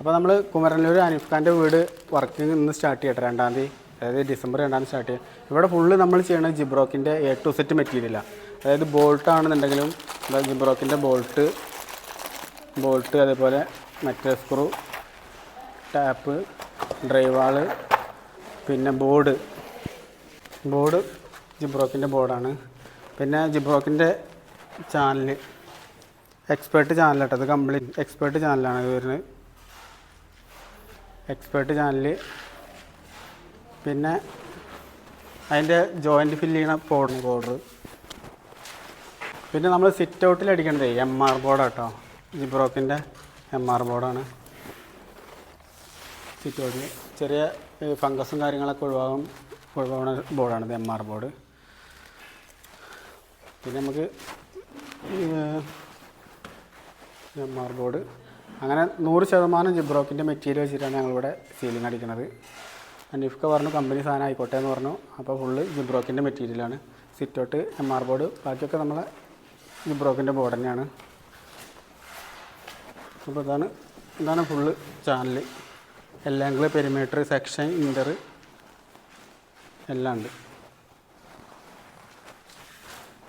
അപ്പോൾ നമ്മൾ കുമരനല്ലൂർ അനീഫ് ഖാന്റെ വീട് വർക്കിംഗ് ഇന്ന് സ്റ്റാർട്ട് ചെയ്യട്ടെ രണ്ടാം തീയതി. അതായത് ഡിസംബർ രണ്ടാം തീയതി സ്റ്റാർട്ട് ചെയ്യും. ഇവിടെ ഫുള്ള് നമ്മൾ ചെയ്യണത് ജിബ്രോക്കിന്റെ എ ടു സെറ്റ് മെറ്റീരിയലാണ് അതായത് ബോൾട്ട് ആണെന്നുണ്ടെങ്കിലും ജിബ്രോക്കിന്റെ ബോൾട്ട് ബോൾട്ട് അതേപോലെ മറ്റേ സ്ക്രൂ ടാപ്പ് ഡ്രൈവാൾ പിന്നെ ബോർഡ് ബോർഡ് ജിബ്രോക്കിന്റെ ബോർഡാണ് പിന്നെ ജിബ്രോക്കിന്റെ ചാനൽ എക്സ്പേർട്ട് ചാനലാണ് അത് കംപ്ലീറ്റ് എക്സ്പേർട്ട് ചാനലാണ് ഇത് വരുന്നത്. എക്സ്പേർട്ട് ചാനൽ പിന്നെ അതിന്റെ ജോയിന്റ് ഫില്ല് ചെയ്യണ പൗഡർ പൗഡർ പിന്നെ നമ്മൾ സിറ്റ് ഔട്ടിൽ അടിക്കണത് എം ആർ ബോർഡാണ് കേട്ടോ ജിബ്രോക്കിന്റെ എം ആർ ബോർഡാണ് സിറ്റ് ഔട്ടിൽ ചെറിയ ഫംഗസും കാര്യങ്ങളൊക്കെ ഒഴിവാകും ഒഴിവാകുന്ന ബോർഡാണിത് എം ആർ ബോർഡ് പിന്നെ നമുക്ക് എം ആർ ബോർഡ് അങ്ങനെ നൂറ് ശതമാനം ജിബ്രോക്കിന്റെ മെറ്റീരിയൽ വെച്ചിട്ടാണ് ഞങ്ങളിവിടെ സീലിംഗ് അടിക്കുന്നത് അനീഫ്ക പറഞ്ഞു കമ്പനി സാധനം ആയിക്കോട്ടെ എന്ന് പറഞ്ഞു. അപ്പോൾ ഫുള്ള് ജിബ്രോക്കിന്റെ മെറ്റീരിയലാണ് സിറ്റോട്ട് എം ആർ ബോർഡ് ബാക്കിയൊക്കെ നമ്മളെ ജിബ്രോക്കിന്റെ ബോർഡ് തന്നെയാണ്. അപ്പോൾ ഇതാണ് ഇതാണ് ഫുള്ള് ചാനൽ എല്ലാം പെരിമീറ്റർ സെക്ഷൻ ഇന്റർ എല്ലാം ഉണ്ട്.